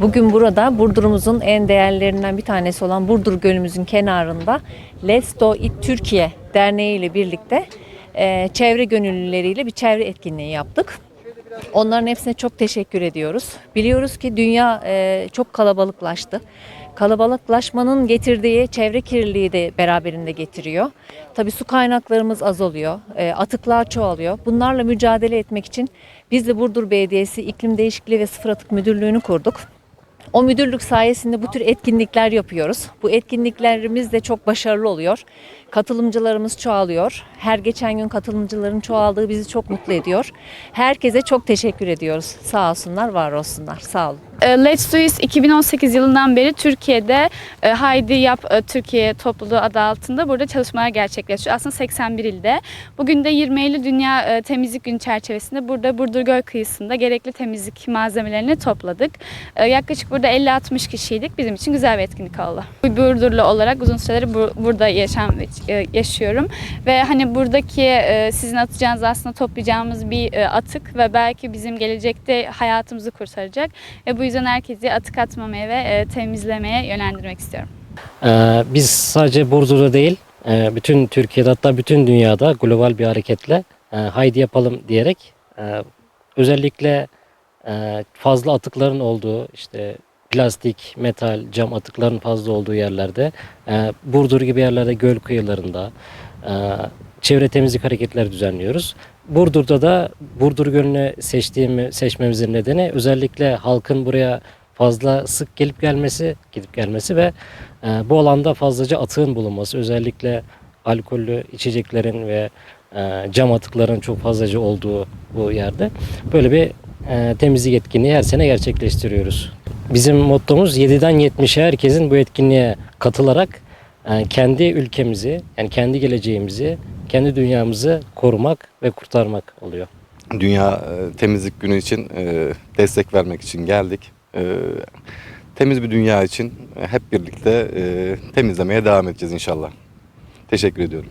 Bugün burada Burdur'umuzun en değerlerinden bir tanesi olan Burdur Gölümüzün kenarında Let's Do It Türkiye Derneği ile birlikte e, çevre gönüllüleriyle bir çevre etkinliği yaptık. Onların hepsine çok teşekkür ediyoruz. Biliyoruz ki dünya e, çok kalabalıklaştı. Kalabalıklaşmanın getirdiği çevre kirliliği de beraberinde getiriyor. Tabii su kaynaklarımız azalıyor, e, atıklar çoğalıyor. Bunlarla mücadele etmek için biz de Burdur Belediyesi İklim Değişikliği ve Sıfır Atık Müdürlüğü'nü kurduk. O müdürlük sayesinde bu tür etkinlikler yapıyoruz. Bu etkinliklerimiz de çok başarılı oluyor. Katılımcılarımız çoğalıyor. Her geçen gün katılımcıların çoğaldığı bizi çok mutlu ediyor. Herkese çok teşekkür ediyoruz. Sağ olsunlar, var olsunlar. Sağ olun. E, Let's Do It 2018 yılından beri Türkiye'de e, Haydi Yap e, Türkiye topluluğu adı altında burada çalışmalar gerçekleşiyor. Aslında 81 ilde. Bugün de 20 Eylül Dünya e, Temizlik Günü çerçevesinde burada Burdur Göl kıyısında gerekli temizlik malzemelerini topladık. Yaklaşık 50-60 kişiydik. Bizim için güzel bir etkinlik oldu. Burdurlu olarak uzun süredir bu- burada yaşam e, yaşıyorum ve hani buradaki e, sizin atacağınız aslında toplayacağımız bir e, atık ve belki bizim gelecekte hayatımızı kurtaracak. Ve bu yüzden herkesi atık atmamaya ve e, temizlemeye yönlendirmek istiyorum. Ee, biz sadece Burdur'da değil, e, bütün Türkiye'de hatta bütün dünyada global bir hareketle e, haydi yapalım diyerek e, özellikle e, fazla atıkların olduğu işte plastik, metal, cam atıkların fazla olduğu yerlerde e, Burdur gibi yerlerde göl kıyılarında e, çevre temizlik hareketleri düzenliyoruz. Burdur'da da Burdur Gölü'nü seçtiğimi, seçmemizin nedeni özellikle halkın buraya fazla sık gelip gelmesi, gidip gelmesi ve e, bu alanda fazlaca atığın bulunması. Özellikle alkollü içeceklerin ve e, cam atıkların çok fazlaca olduğu bu yerde böyle bir e, temizlik etkinliği her sene gerçekleştiriyoruz. Bizim mottomuz 7'den 70'e herkesin bu etkinliğe katılarak e, kendi ülkemizi, yani kendi geleceğimizi, kendi dünyamızı korumak ve kurtarmak oluyor. Dünya e, Temizlik Günü için e, destek vermek için geldik. Temiz bir dünya için hep birlikte temizlemeye devam edeceğiz inşallah. Teşekkür ediyorum.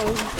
home.